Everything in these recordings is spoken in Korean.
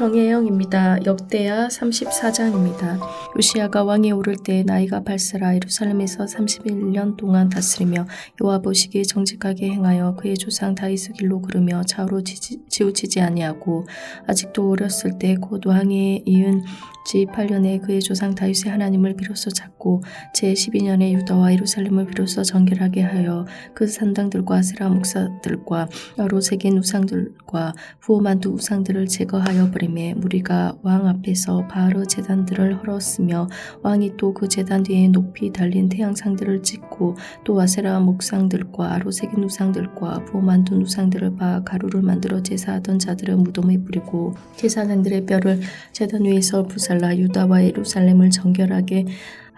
정혜영입니다. 역대하 34장입니다. 요시아가 왕에 오를 때 나이가 발세라 예루살렘에서 31년 동안 다스리며 보시기에 정직하게 행하여 그의 조상 다윗의 길로 걸으며 좌우로 지지, 치우치지 아니하고 아직도 어렸을 때 곧 왕에 이은 지 8년에 그의 조상 다윗의 하나님을 비로소 찾고 제 12년에 유다와 예루살렘을 비로소 정결하게 하여 그 산당들과 세라 목사들과 여러 색인 우상들과 부호만두 우상들을 제거하여 버리매 무리가 왕 앞에서 바르 제단들을 헐었으며 왕이 또그 제단 뒤에 높이 달린 태양상들을 찍고 또 아세라 목상들과 아로색인 우상들과 부호만두 우상들을 바 가루를 만들어 제사하던 자들의 무덤에 뿌리고 제사장들의 뼈를 제단 위에서 부살라 유다와 예루살렘을 정결하게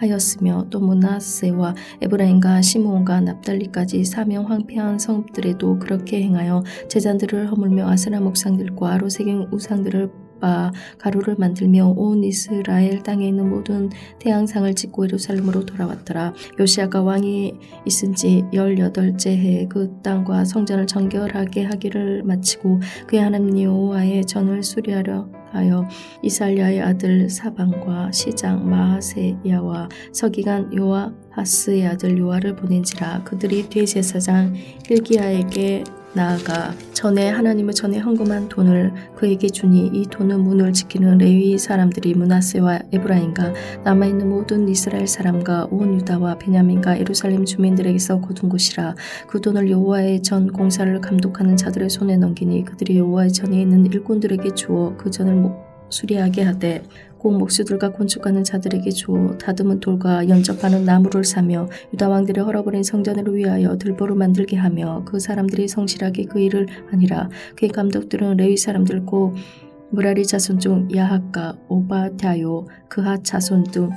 하였으며 또 문하세와 에브라임과 시므온과 납달리까지 사명 황폐한 성읍들에도 그렇게 행하여 제잔들을 허물며 아세라 목상들과 아로색인 우상들을 바 가루를 만들며 온 이스라엘 땅에 있는 모든 태양상을 짓고 예루살렘으로 돌아왔더라. 요시아가 왕이 있은 지 열여덟째 해에 그 땅과 성전을 정결하게 하기를 마치고 그의 하나님 여호와의 전을 수리하려 하여 이살야의 아들 사방과 시장 마하세야와 서기관 요아 하스의 아들 요아를 보낸지라 그들이 대제사장 hil기야에게 나아가 전에 하나님의 전에 헌금한 돈을 그에게 주니 이 돈은 문을 지키는 레위 사람들이 문하세와 에브라임과 남아있는 모든 이스라엘 사람과 온 유다와 베냐민과 예루살렘 주민들에게서 거둔 것이라. 그 돈을 여호와의 전 공사를 감독하는 자들의 손에 넘기니 그들이 여호와의 전에 있는 일꾼들에게 주어 그 전을 목- 수리하게 하되 곧 목수들과 건축하는 자들에게 주어 다듬은 돌과 연접하는 나무를 사며 유다 왕들이 헐어버린 성전을 위하여 들보를 만들게 하며 그 사람들이 성실하게 그 일을 하니라. 그의 감독들은 레위 사람들 고 무라리 자손 중 야학과 오바댜요 그핫 자손 등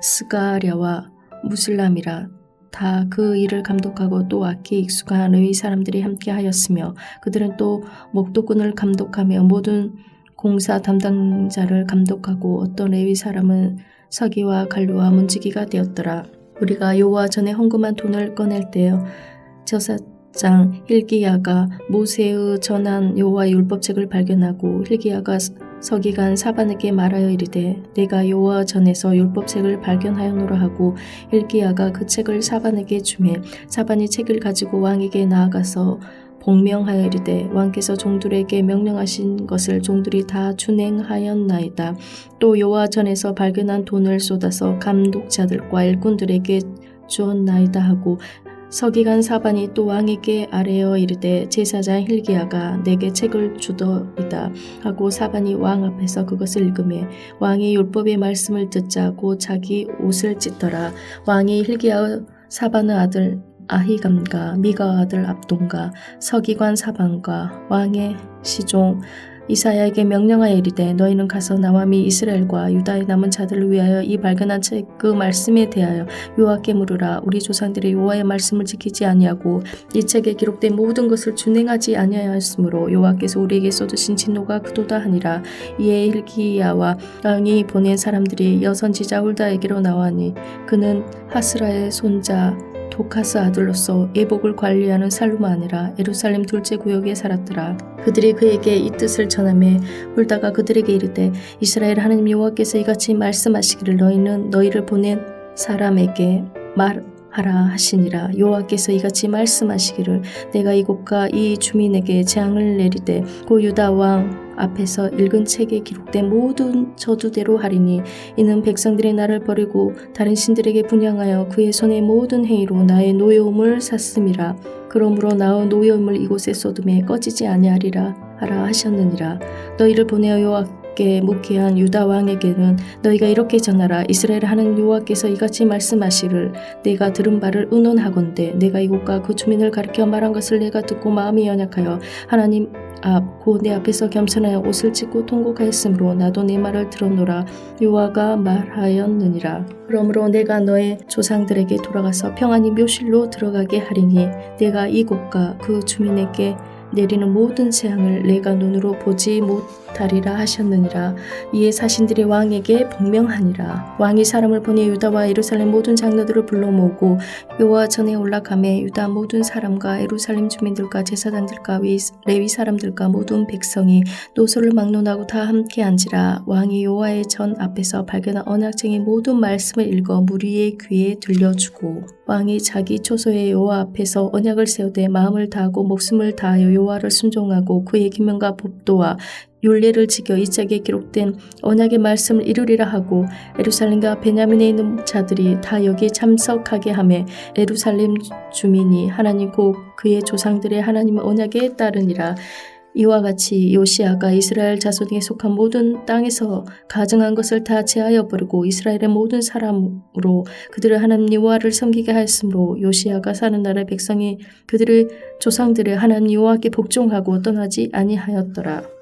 스가랴와 무슬람이라. 다 그 일을 감독하고 또 악기에 익숙한 레위 사람들이 함께 하였으며 그들은 또 목도꾼을 감독하며 모든 공사 담당자를 감독하고 어떤 레위 사람은 서기와 관료와 문지기가 되었더라. 우리가 여호와 전에 헌금한 돈을 꺼낼 때요 저사장 hil기야가 모세의 전한 여호와의 율법책을 발견하고 hil기야가 서기관 사반에게 말하여 이르되 내가 여호와 전에서 율법책을 발견하였노라 하고 hil기야가 그 책을 사반에게 주매 사반이 책을 가지고 왕에게 나아가서 복명하여 이르되 왕께서 종들에게 명령하신 것을 종들이 다 준행하였나이다. 또 여호와 전에서 발견한 돈을 쏟아서 감독자들과 일꾼들에게 주었나이다 하고 서기관 사반이 또 왕에게 아뢰어 이르되 제사장 hil기야가 내게 책을 주더이다 하고 사반이 왕 앞에서 그것을 읽음에 왕이 율법의 말씀을 듣자 고 자기 옷을 찢더라 왕이 hil기야 사반의 아들 아히감과 미가 아들 압돈과 서기관 사방과 왕의 시종 이사야에게 명령하여 이르되 너희는 가서 나와 미 이스라엘과 유다의 남은 자들을 위하여 이 발견한 책 그 말씀에 대하여 여호와께 물으라. 우리 조상들이 여호와의 말씀을 지키지 아니하고 이 책에 기록된 모든 것을 준행하지 아니하였으므로 여호와께서 우리에게 쏟으신 진노가 그도다 하니라. 이에 hil기야와 왕이 보낸 사람들이 여선지자 훌다에게로 나와니 그는 하스라의 손자 도카스 아들로서 예복을 관리하는 살루마 아니라 예루살렘 둘째 구역에 살았더라. 그들이 그에게 이 뜻을 전하며 훌다가 그들에게 이르되 이스라엘 하나님 여호와께서 이같이 말씀하시기를 너희는 너희를 보낸 사람에게 말 하라 하시니라. 여호와께서 이같이 말씀하시기를 내가 이곳과 이 주민에게 재앙을 내리되 고 유다 왕 앞에서 읽은 책에 기록된 모든 저주대로 하리니 이는 백성들이 나를 버리고 다른 신들에게 분양하여 그의 손의 모든 행위로 나의 노여움을 샀음이라. 그러므로 나의 노여움을 이곳에 쏟음에 꺼지지 아니하리라 하라 하셨느니라. 너희를 보내어 여호와께 묵게한 유다 왕에게는 너희가 이렇게 전하라. 이스라엘 하는 여호와께서 이같이 말씀하시를. 내가 들은 바를 의논하건대 내가 이곳과 그 주민을 가리켜 말한 것을 내가 듣고 마음이 연약하여 하나님 앞고내 앞에서 겸손하여 옷을 찢고 통곡하였으므로 나도 내 말을 들었노라. 여호와가 말하였느니라. 그러므로 내가 너의 조상들에게 돌아가서 평안히 묘실로 들어가게 하리니 내가 이곳과 그 주민에게 내리는 모든 재앙을 내가 눈으로 보지 못 하리라 하셨느니라. 이에 사신들이 왕에게 복명하니라. 왕이 사람을 보내 유다와 예루살렘 모든 장로들을 불러 모으고 여호와 전에 올라가매 유다 모든 사람과 예루살렘 주민들과 제사장들과 위- 레위 사람들과 모든 백성이 노소를 막론하고 다 함께 앉으라. 왕이 여호와의 전 앞에서 발견한 언약쟁이 모든 말씀을 읽어 무리의 귀에 들려주고 왕이 자기 초소의 여호와 앞에서 언약을 세우되 마음을 다하고 목숨을 다하여 여호와를 순종하고 그의 기명과 법도와 율례를 지켜 이 책에 기록된 언약의 말씀을 이루리라 하고 에루살렘과 베냐민에 있는 자들이 다 여기에 참석하게 하매 에루살렘 주민이 하나님 곧 그의 조상들의 하나님 언약에 따르니라 이와 같이 요시아가 이스라엘 자손에게 속한 모든 땅에서 가증한 것을 다 제하여 버리고 이스라엘의 모든 사람으로 그들을 하나님 여호와를 섬기게 하였으므로 요시아가 사는 나라의 백성이 그들의 조상들의 하나님 여호와께 복종하고 떠나지 아니하였더라.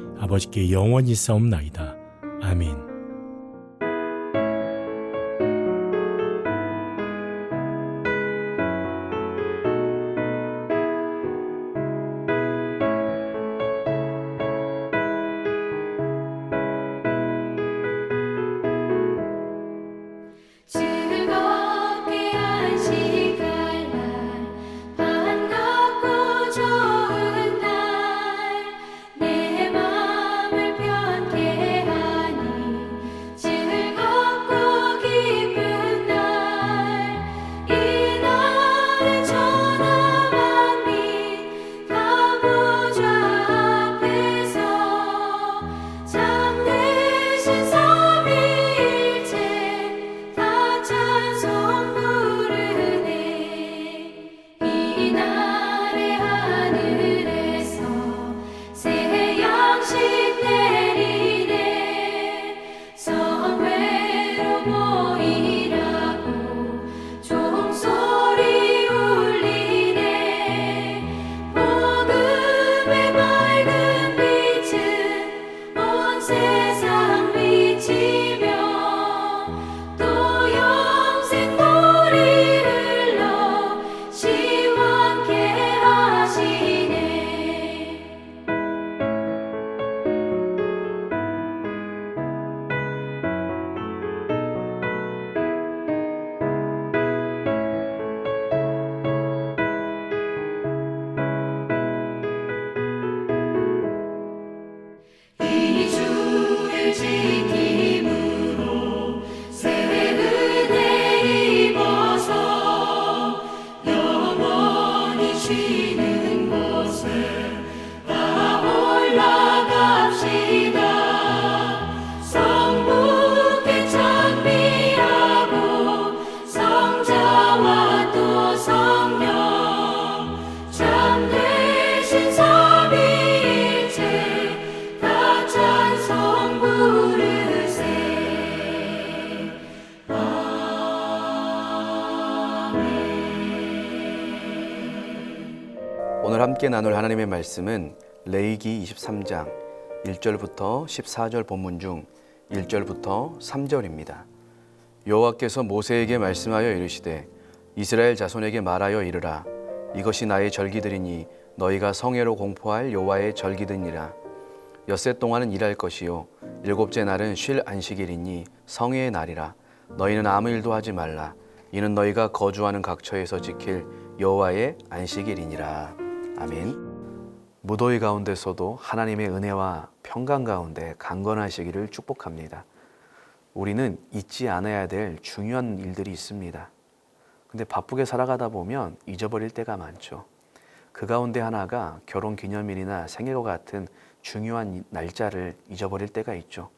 아버지께 영원히 싸움나이다. 아멘. 함께 나눌 하나님의 말씀은 레이기 23장 1절부터 14절 본문 중 1절부터 3절입니다. 여호와께서 모세에게 말씀하여 이르시되 이스라엘 자손에게 말하여 이르라. 이것이 나의 절기들이니 너희가 성회로 공포할 여호와의 절기들이라. 엿새 동안은 일할 것이요 일곱째 날은 쉴 안식일이니 성회의 날이라. 너희는 아무 일도 하지 말라. 이는 너희가 거주하는 각처에서 지킬 여호와의 안식일이니라 아멘. 무더위 가운데서도 하나님의 은혜와 평강 가운데 강건하시기를 축복합니다. 우리는 잊지 않아야 될 중요한 일들이 있습니다. 근데 바쁘게 살아가다 보면 잊어버릴 때가 많죠. 그 가운데 하나가 결혼 기념일이나 생일과 같은 중요한 날짜를 잊어버릴 때가 있죠.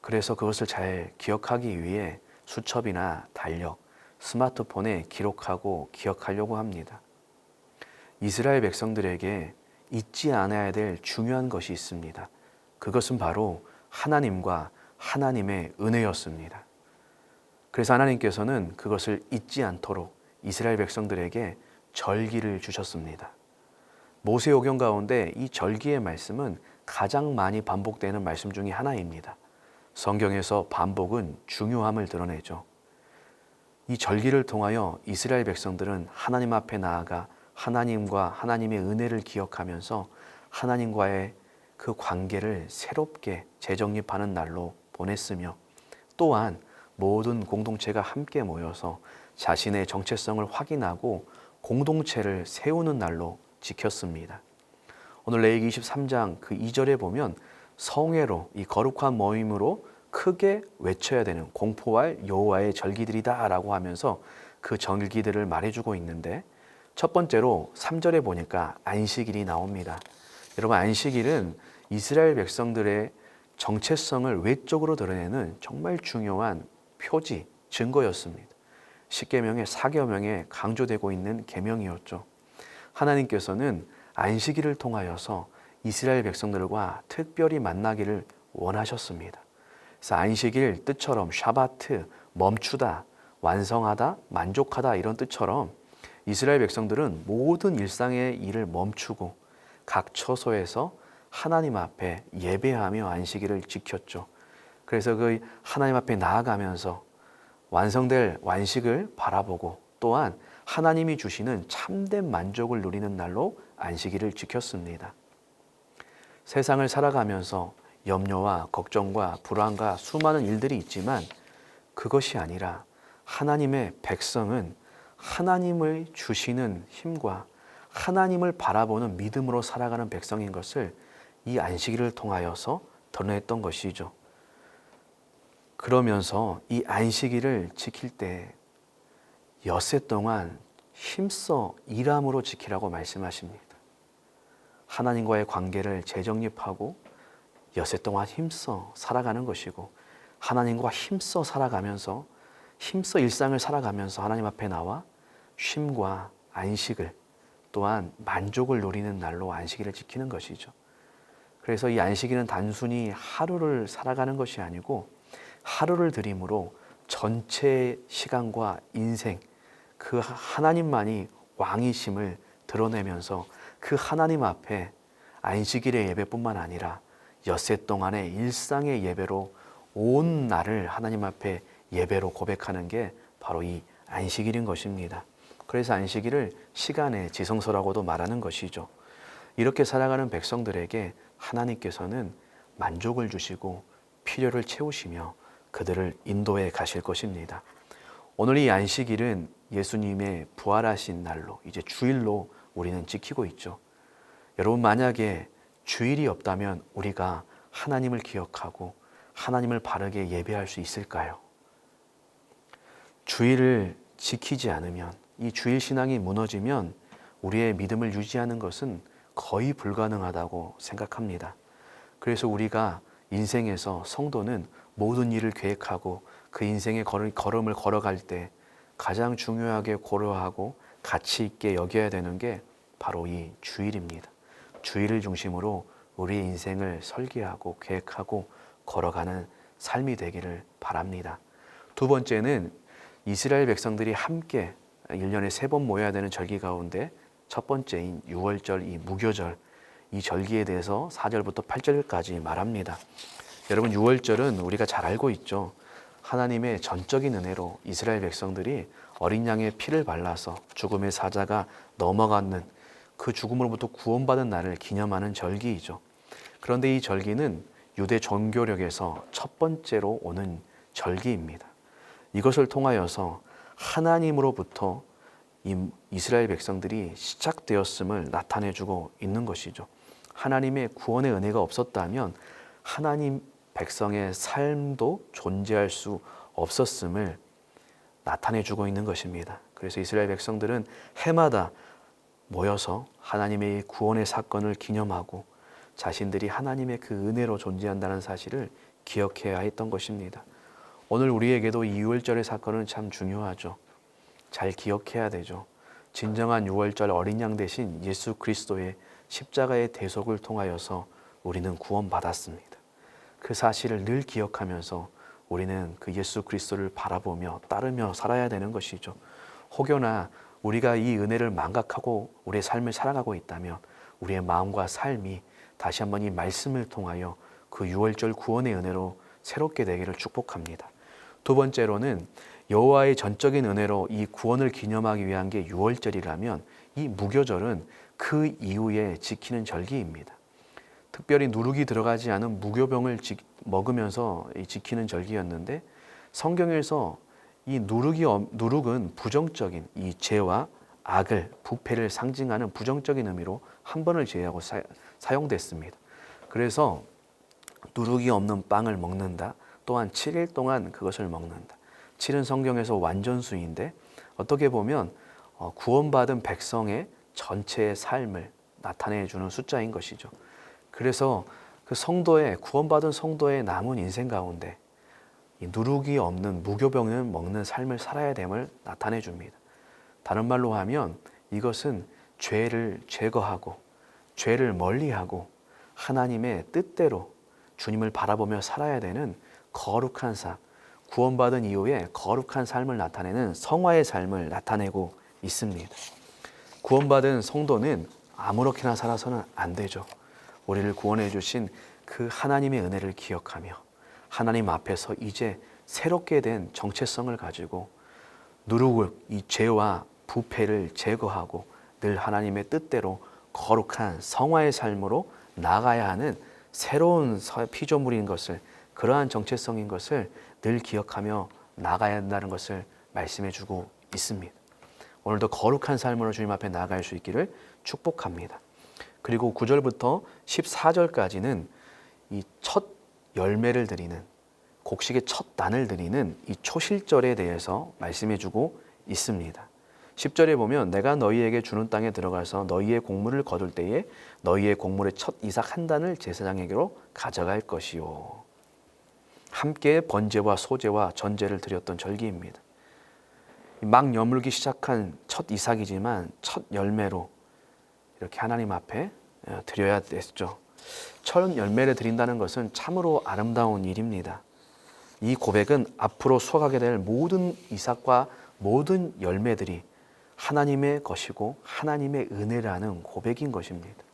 그래서 그것을 잘 기억하기 위해 수첩이나 달력, 스마트폰에 기록하고 기억하려고 합니다. 이스라엘 백성들에게 잊지 않아야 될 중요한 것이 있습니다. 그것은 바로 하나님과 하나님의 은혜였습니다. 그래서 하나님께서는 그것을 잊지 않도록 이스라엘 백성들에게 절기를 주셨습니다. 모세 오경 가운데 이 절기의 말씀은 가장 많이 반복되는 말씀 중의 하나입니다. 성경에서 반복은 중요함을 드러내죠. 이 절기를 통하여 이스라엘 백성들은 하나님 앞에 나아가 하나님과 하나님의 은혜를 기억하면서 하나님과의 그 관계를 새롭게 재정립하는 날로 보냈으며 또한 모든 공동체가 함께 모여서 자신의 정체성을 확인하고 공동체를 세우는 날로 지켰습니다. 오늘 레이기 23장 그 2절에 보면 성회로 이 거룩한 모임으로 크게 외쳐야 되는 공포할 여호와의 절기들이다라고 하면서 그 절기들을 말해주고 있는데 첫 번째로 3절에 보니까 안식일이 나옵니다. 여러분 안식일은 이스라엘 백성들의 정체성을 외적으로 드러내는 정말 중요한 표지, 증거였습니다. 십계명의 사계명에 강조되고 있는 계명이었죠. 하나님께서는 안식일을 통하여서 이스라엘 백성들과 특별히 만나기를 원하셨습니다. 그래서 안식일 뜻처럼 샤바트 멈추다, 완성하다, 만족하다 이런 뜻처럼 이스라엘 백성들은 모든 일상의 일을 멈추고 각 처소에서 하나님 앞에 예배하며 안식일을 지켰죠. 그래서 그 하나님 앞에 나아가면서 완성될 완식을 바라보고 또한 하나님이 주시는 참된 만족을 누리는 날로 안식일을 지켰습니다. 세상을 살아가면서 염려와 걱정과 불안과 수많은 일들이 있지만 그것이 아니라 하나님의 백성은 하나님을 주시는 힘과 하나님을 바라보는 믿음으로 살아가는 백성인 것을 이 안식일을 통하여서 드러냈던 것이죠. 그러면서 이 안식일을 지킬 때 엿새 동안 힘써 일함으로 지키라고 말씀하십니다. 하나님과의 관계를 재정립하고 엿새 동안 힘써 살아가는 것이고 하나님과 힘써 살아가면서 힘써 일상을 살아가면서 하나님 앞에 나와 쉼과 안식을 또한 만족을 누리는 날로 안식일을 지키는 것이죠. 그래서 이 안식일은 단순히 하루를 살아가는 것이 아니고 하루를 드림으로 전체 시간과 인생 그 하나님만이 왕이심을 드러내면서 그 하나님 앞에 안식일의 예배뿐만 아니라 엿새 동안의 일상의 예배로 온 날을 하나님 앞에 예배로 고백하는 게 바로 이 안식일인 것입니다. 그래서 안식일을 시간의 지성소라고도 말하는 것이죠. 이렇게 살아가는 백성들에게 하나님께서는 만족을 주시고 필요를 채우시며 그들을 인도해 가실 것입니다. 오늘 이 안식일은 예수님의 부활하신 날로 이제 주일로 우리는 지키고 있죠. 여러분 만약에 주일이 없다면 우리가 하나님을 기억하고 하나님을 바르게 예배할 수 있을까요? 주일을 지키지 않으면 이 주일 신앙이 무너지면 우리의 믿음을 유지하는 것은 거의 불가능하다고 생각합니다. 그래서 우리가 인생에서 성도는 모든 일을 계획하고 그 인생의 걸음을 걸어갈 때 가장 중요하게 고려하고 가치 있게 여겨야 되는 게 바로 이 주일입니다. 주일을 중심으로 우리의 인생을 설계하고 계획하고 걸어가는 삶이 되기를 바랍니다. 두 번째는 이스라엘 백성들이 함께 1년에 세 번 모여야 되는 절기 가운데 첫 번째인 6월절 이 무교절 이 절기에 대해서 4절부터 8절까지 말합니다. 여러분 6월절은 우리가 잘 알고 있죠. 하나님의 전적인 은혜로 이스라엘 백성들이 어린 양의 피를 발라서 죽음의 사자가 넘어가는 그 죽음으로부터 구원받은 날을 기념하는 절기이죠. 그런데 이 절기는 유대 종교력에서 첫 번째로 오는 절기입니다. 이것을 통하여서 하나님으로부터 이스라엘 백성들이 시작되었음을 나타내 주고 있는 것이죠. 하나님의 구원의 은혜가 없었다면 하나님 백성의 삶도 존재할 수 없었음을 나타내 주고 있는 것입니다. 그래서 이스라엘 백성들은 해마다 모여서 하나님의 구원의 사건을 기념하고 자신들이 하나님의 그 은혜로 존재한다는 사실을 기억해야 했던 것입니다. 오늘 우리에게도 이 6월절의 사건은 참 중요하죠. 잘 기억해야 되죠. 진정한 6월절 어린 양 대신 예수 그리스도의 십자가의 대속을 통하여서 우리는 구원받았습니다. 그 사실을 늘 기억하면서 우리는 그 예수 그리스도를 바라보며 따르며 살아야 되는 것이죠. 혹여나 우리가 이 은혜를 망각하고 우리의 삶을 살아가고 있다면 우리의 마음과 삶이 다시 한번 이 말씀을 통하여 그 6월절 구원의 은혜로 새롭게 되기를 축복합니다. 두 번째로는 여호와의 전적인 은혜로 이 구원을 기념하기 위한 게 6월절이라면 이 무교절은 그 이후에 지키는 절기입니다. 특별히 누룩이 들어가지 않은 무교병을 지- 먹으면서 이 지키는 절기였는데 성경에서 이 누룩이 없- 누룩은 부정적인 이 죄와 악을 부패를 상징하는 부정적인 의미로 한 번을 제외하고 사, 사용됐습니다. 그래서 누룩이 없는 빵을 먹는다. 또한 7일 동안 그것을 먹는다. 7은 성경에서 완전수인데 어떻게 보면 어, 구원받은 백성의 전체의 삶을 나타내 주는 숫자인 것이죠. 그래서 그 성도의 구원받은 성도의 남은 인생 가운데 이 누룩이 없는 무교병을 먹는 삶을 살아야 됨을 나타내 줍니다. 다른 말로 하면 이것은 죄를 제거하고 죄를 멀리하고 하나님의 뜻대로 주님을 바라보며 살아야 되는 거룩한 삶, 구원받은 이후에 거룩한 삶을 나타내는 성화의 삶을 나타내고 있습니다. 구원받은 성도는 아무렇게나 살아서는 안 되죠. 우리를 구원해 주신 그 하나님의 은혜를 기억하며 하나님 앞에서 이제 새롭게 된 정체성을 가지고 누룩을 이 죄와 부패를 제거하고 늘 하나님의 뜻대로 거룩한 성화의 삶으로 나가야 하는 새로운 서- 피조물인 것을 그러한 정체성인 것을 늘 기억하며 나가야 한다는 것을 말씀해 주고 있습니다. 오늘도 거룩한 삶으로 주님 앞에 나아갈 수 있기를 축복합니다. 그리고 9절부터 14절까지는 이 첫 열매를 드리는 곡식의 첫 단을 드리는 이 초실절에 대해서 말씀해 주고 있습니다. 10절에 보면 내가 너희에게 주는 땅에 들어가서 너희의 곡물을 거둘 때에 너희의 곡물의 첫 이삭 한 단을 제사장에게로 가져갈 것이요. 함께 번제와 소제와 전제를 드렸던 절기입니다. 막 여물기 시작한 첫 이삭이지만 첫 열매로 이렇게 하나님 앞에 어, 드려야 됐죠. 첫 열매를 드린다는 것은 참으로 아름다운 일입니다. 이 고백은 앞으로 수확하게 될 모든 이삭과 모든 열매들이 하나님의 것이고 하나님의 은혜라는 고백인 것입니다.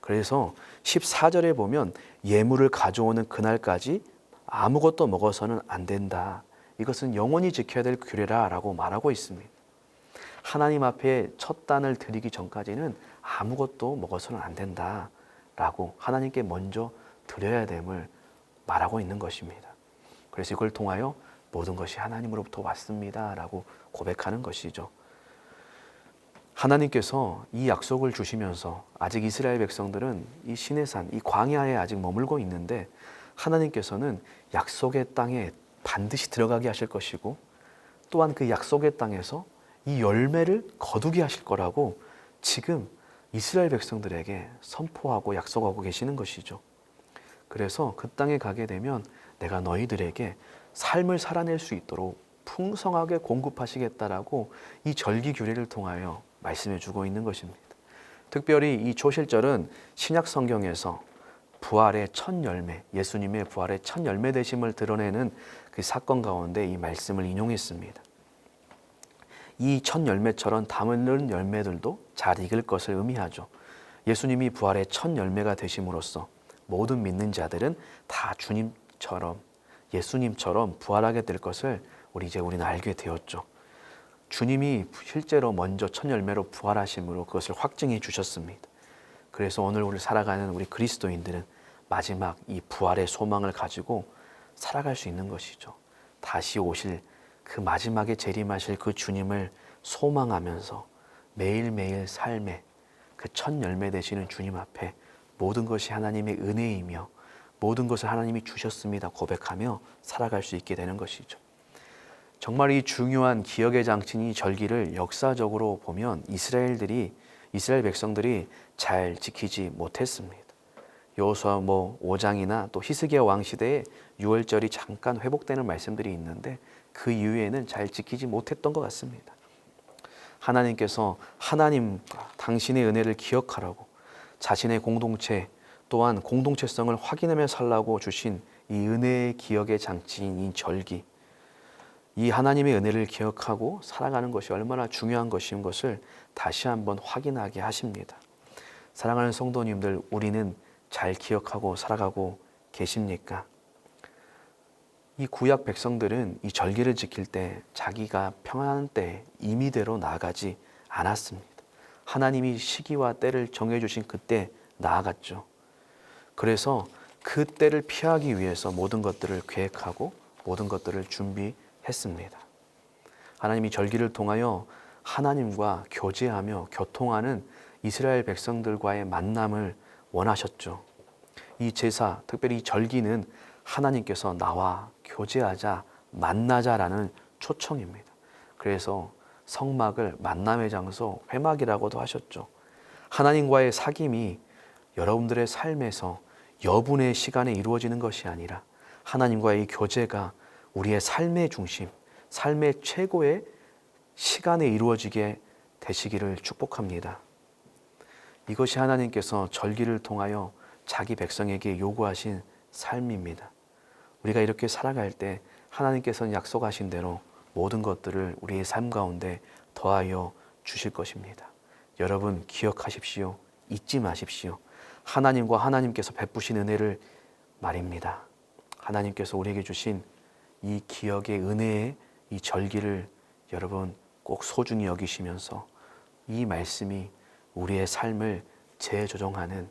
그래서 14절에 보면 예물을 가져오는 그날까지 아무것도 먹어서는 안 된다. 이것은 영원히 지켜야 될 규례라라고 말하고 있습니다. 하나님 앞에 첫 단을 드리기 전까지는 아무것도 먹어서는 안 된다라고 하나님께 먼저 드려야 됨을 말하고 있는 것입니다. 그래서 이걸 통하여 모든 것이 하나님으로부터 왔습니다라고 고백하는 것이죠. 하나님께서 이 약속을 주시면서 아직 이스라엘 백성들은 이 신의 산, 이 광야에 아직 머물고 있는데 하나님께서는 약속의 땅에 반드시 들어가게 하실 것이고 또한 그 약속의 땅에서 이 열매를 거두게 하실 거라고 지금 이스라엘 백성들에게 선포하고 약속하고 계시는 것이죠. 그래서 그 땅에 가게 되면 내가 너희들에게 삶을 살아낼 수 있도록 풍성하게 공급하시겠다라고 이 절기 규례를 통하여 말씀해 주고 있는 것입니다. 특별히 이 초실절은 신약 성경에서 부활의 첫 열매, 예수님의 부활의 첫 열매 되심을 드러내는 그 사건 가운데 이 말씀을 인용했습니다. 이 첫 열매처럼 담은 열매들도 잘 익을 것을 의미하죠. 예수님이 부활의 첫 열매가 되심으로써 모든 믿는 자들은 다 주님처럼 예수님처럼 부활하게 될 것을 우리 이제 우리는 알게 되었죠. 주님이 실제로 먼저 첫 열매로 부활하심으로 그것을 확증해 주셨습니다. 그래서 오늘 우리 살아가는 우리 그리스도인들은 마지막 이 부활의 소망을 가지고 살아갈 수 있는 것이죠. 다시 오실 그 마지막에 재림하실 그 주님을 소망하면서 매일매일 삶에 그 첫 열매 되시는 주님 앞에 모든 것이 하나님의 은혜이며 모든 것을 하나님이 주셨습니다 고백하며 살아갈 수 있게 되는 것이죠. 정말 이 중요한 기억의 장치인 이 절기를 역사적으로 보면 이스라엘들이 이스라엘 백성들이 잘 지키지 못했습니다. 여호수아 뭐 5장이나 또 히스기야 왕 시대에 유월절이 잠깐 회복되는 말씀들이 있는데 그 이후에는 잘 지키지 못했던 것 같습니다. 하나님께서 하나님 당신의 은혜를 기억하라고 자신의 공동체 또한 공동체성을 확인하며 살라고 주신 이 은혜의 기억의 장치인 이 절기 이 하나님의 은혜를 기억하고 살아가는 것이 얼마나 중요한 것인 것을 다시 한번 확인하게 하십니다. 사랑하는 성도님들, 우리는 잘 기억하고 살아가고 계십니까? 이 구약 백성들은 이 절기를 지킬 때 자기가 평안한 때 임의대로 나아가지 않았습니다. 하나님이 시기와 때를 정해 주신 그때 나아갔죠. 그래서 그 때를 피하기 위해서 모든 것들을 계획하고 모든 것들을 준비했습니다. 하나님이 절기를 통하여 하나님과 교제하며 교통하는 이스라엘 백성들과의 만남을 원하셨죠. 이 제사, 특별히 이 절기는 하나님께서 나와 교제하자, 만나자라는 초청입니다. 그래서 성막을 만남의 장소, 회막이라고도 하셨죠. 하나님과의 사귐이 여러분들의 삶에서 여분의 시간에 이루어지는 것이 아니라 하나님과의 이 교제가 우리의 삶의 중심, 삶의 최고의 시간에 이루어지게 되시기를 축복합니다. 이것이 하나님께서 절기를 통하여 자기 백성에게 요구하신 삶입니다. 우리가 이렇게 살아갈 때 하나님께서는 약속하신 대로 모든 것들을 우리의 삶 가운데 더하여 주실 것입니다. 여러분 기억하십시오. 잊지 마십시오. 하나님과 하나님께서 베푸신 은혜를 말입니다. 하나님께서 우리에게 주신 이 기억의 은혜의 이 절기를 여러분 꼭 소중히 여기시면서 이 말씀이 우리의 삶을 재조정하는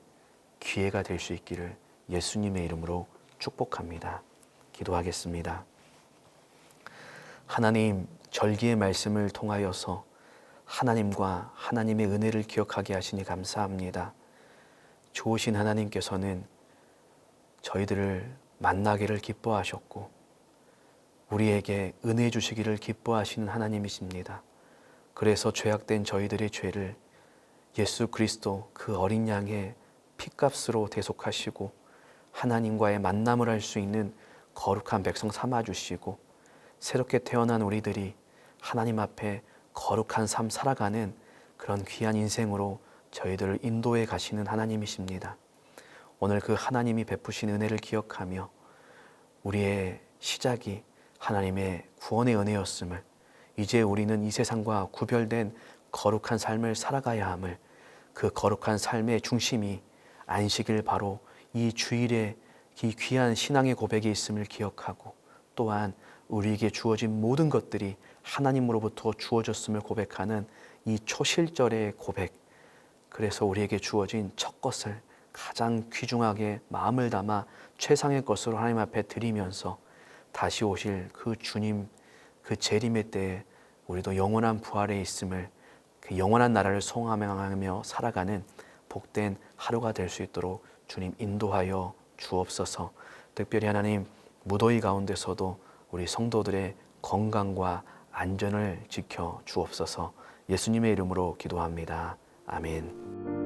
기회가 될 수 있기를 예수님의 이름으로 축복합니다. 기도하겠습니다. 하나님 절기의 말씀을 통하여서 하나님과 하나님의 은혜를 기억하게 하시니 감사합니다. 좋으신 하나님께서는 저희들을 만나기를 기뻐하셨고 우리에게 은혜 주시기를 기뻐하시는 하나님이십니다. 그래서 죄악된 저희들의 죄를 예수 그리스도 그 어린 양의 피값으로 대속하시고 하나님과의 만남을 할 수 있는 거룩한 백성 삼아 주시고 새롭게 태어난 우리들이 하나님 앞에 거룩한 삶 살아가는 그런 귀한 인생으로 저희들을 인도해 가시는 하나님이십니다. 오늘 그 하나님이 베푸신 은혜를 기억하며 우리의 시작이 하나님의 구원의 은혜였음을 이제 우리는 이 세상과 구별된 거룩한 삶을 살아가야 함을 그 거룩한 삶의 중심이 안식일 바로 이 주일에 이 귀한 신앙의 고백이 있음을 기억하고 또한 우리에게 주어진 모든 것들이 하나님으로부터 주어졌음을 고백하는 이 초실절의 고백. 그래서 우리에게 주어진 첫 것을 가장 귀중하게 마음을 담아 최상의 것으로 하나님 앞에 드리면서 다시 오실 그 주님 그 재림의 때에 우리도 영원한 부활에 있음을 그 영원한 나라를 송하며 살아가는 복된 하루가 될 수 있도록 주님 인도하여 주옵소서. 특별히 하나님 무더위 가운데서도 우리 성도들의 건강과 안전을 지켜 주옵소서. 예수님의 이름으로 기도합니다. 아멘.